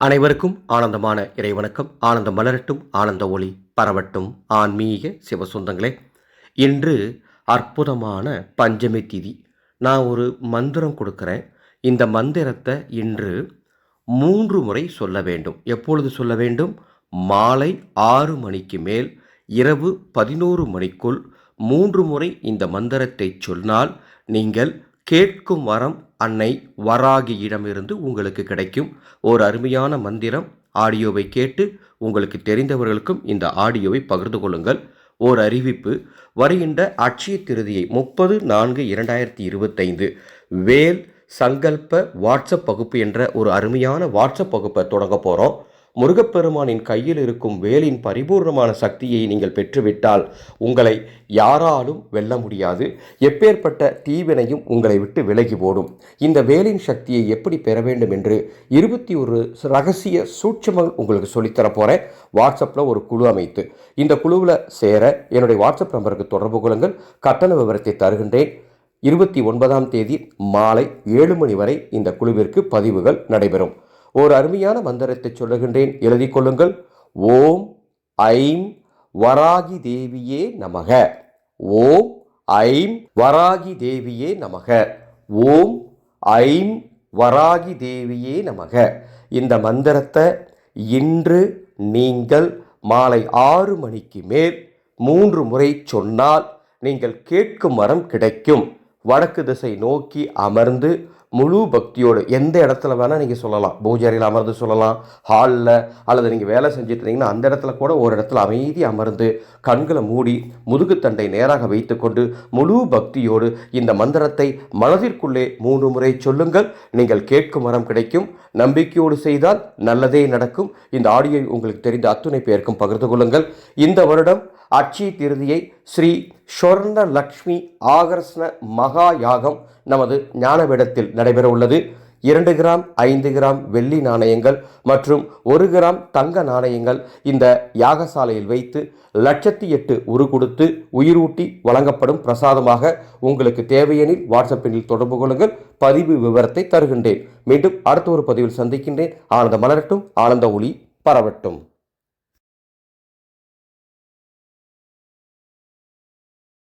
அனைவருக்கும் ஆனந்தமான இறைவணக்கம். ஆனந்தம் மலரட்டும் ஆனந்த ஒளி பரவட்டும். ஆன்மீக சிவசொந்தங்களே இன்று அற்புதமான பஞ்சமி திதி. நான் ஒரு மந்திரம் கொடுக்குறேன். இந்த மந்திரத்தை இன்று மூன்று முறை சொல்ல வேண்டும். எப்பொழுது சொல்ல வேண்டும்? மாலை ஆறு மணிக்கு மேல் இரவு பதினோரு மணிக்குள் மூன்று முறை இந்த மந்திரத்தை சொன்னால் நீங்கள் கேட்கும் வரம் அன்னை வராகியிடமிருந்து உங்களுக்கு கிடைக்கும். ஒரு அருமையான மந்திரம். ஆடியோவை கேட்டு உங்களுக்கு தெரிந்தவர்களுக்கும் இந்த ஆடியோவை பகிர்ந்து கொள்ளுங்கள். ஓர் அறிவிப்பு. வருகின்ற அட்சய திருதியை முப்பது நான்கு இரண்டாயிரத்தி இருபத்தைந்து வேல் சங்கல்ப வாட்ஸ்அப் வகுப்பு என்ற ஒரு அருமையான வாட்ஸ்அப் வகுப்பை தொடங்க போகிறோம் முருகப்பெருமானின் கையில் இருக்கும் வேலின் பரிபூர்ணமான சக்தியை நீங்கள் பெற்றுவிட்டால் உங்களை யாராலும் வெல்ல முடியாது. எப்பேற்பட்ட தீவினையும் உங்களை விட்டு விலகி போடும் இந்த வேலின் சக்தியை எப்படி பெற வேண்டும் என்று இருபத்தி ஒரு ரகசிய சூட்சமங்கள் உங்களுக்கு சொல்லித்தர போகிறேன் வாட்ஸ்அப்பில் ஒரு குழு அமைத்து. இந்த குழுவில் சேர என்னுடைய வாட்ஸ்அப் நம்பருக்கு தொடர்பு கொள்ளுங்கள். கட்டண விவரத்தை தருகின்றேன். இருபத்தி ஒன்பதாம் தேதி மாலை ஏழு மணி வரை இந்த குழுவிற்கு பதிவுகள் நடைபெறும். ஒரு அருமையான மந்திரத்தை சொல்லுகின்றேன். எழுதி கொள்ளுங்கள். ஓம் ஐம் வராகி தேவியே நமக. ஓம் ஐம் வராகி தேவியே நமக. ஓம் ஐம் வராகி தேவியே நமக. இந்த மந்திரத்தை இன்று நீங்கள் மாலை ஆறு மணிக்கு மேல் மூன்று முறை சொன்னால் நீங்கள் கேட்கும் மரம் கிடைக்கும். வடக்கு திசை நோக்கி அமர்ந்து முழு பக்தியோடு எந்த இடத்துல வேணால் நீங்கள் சொல்லலாம். பூஜாரியில் அமர்ந்து சொல்லலாம். ஹாலில் அல்லது நீங்கள் வேலை செஞ்சுட்டு இருந்தீங்கன்னா அந்த இடத்துல கூட ஒரு இடத்துல அமைதி அமர்ந்து கண்களை மூடி முதுகுத்தண்டை நேராக வைத்துக்கொண்டு முழு பக்தியோடு இந்த மந்திரத்தை மனதிற்குள்ளே மூன்று முறை சொல்லுங்கள். நீங்கள் கேட்கும் மரம் கிடைக்கும். நம்பிக்கையோடு செய்தால் நல்லதே நடக்கும். இந்த ஆடியோ உங்களுக்கு தெரிந்த அத்துணை பேருக்கும் பகிர்ந்து கொள்ளுங்கள். இந்த வருடம் அட்சி திருதியை ஸ்ரீ ஸ்வர்ண லக்ஷ்மி ஆகர்ஷ்ண மகா யாகம் நமது ஞானபீடத்தில் நடைபெற உள்ளது இரண்டு கிராம் ஐந்து கிராம் வெள்ளி நாணயங்கள் மற்றும் ஒரு கிராம் தங்க நாணயங்கள் இந்த யாகசாலையில் வைத்து லட்சத்தி எட்டு உரு கொடுத்து உயிரூட்டி வழங்கப்படும் பிரசாதமாக உங்களுக்கு தேவையெனில் வாட்ஸ்அப்பில் தொடர்பு கொள்ளுங்கள். பதிவு விவரத்தை தருகின்றேன். மீண்டும் அடுத்த ஒரு பதிவில் சந்திக்கின்றேன். ஆனந்த மலரட்டும் ஆனந்த ஒளி பரவட்டும்.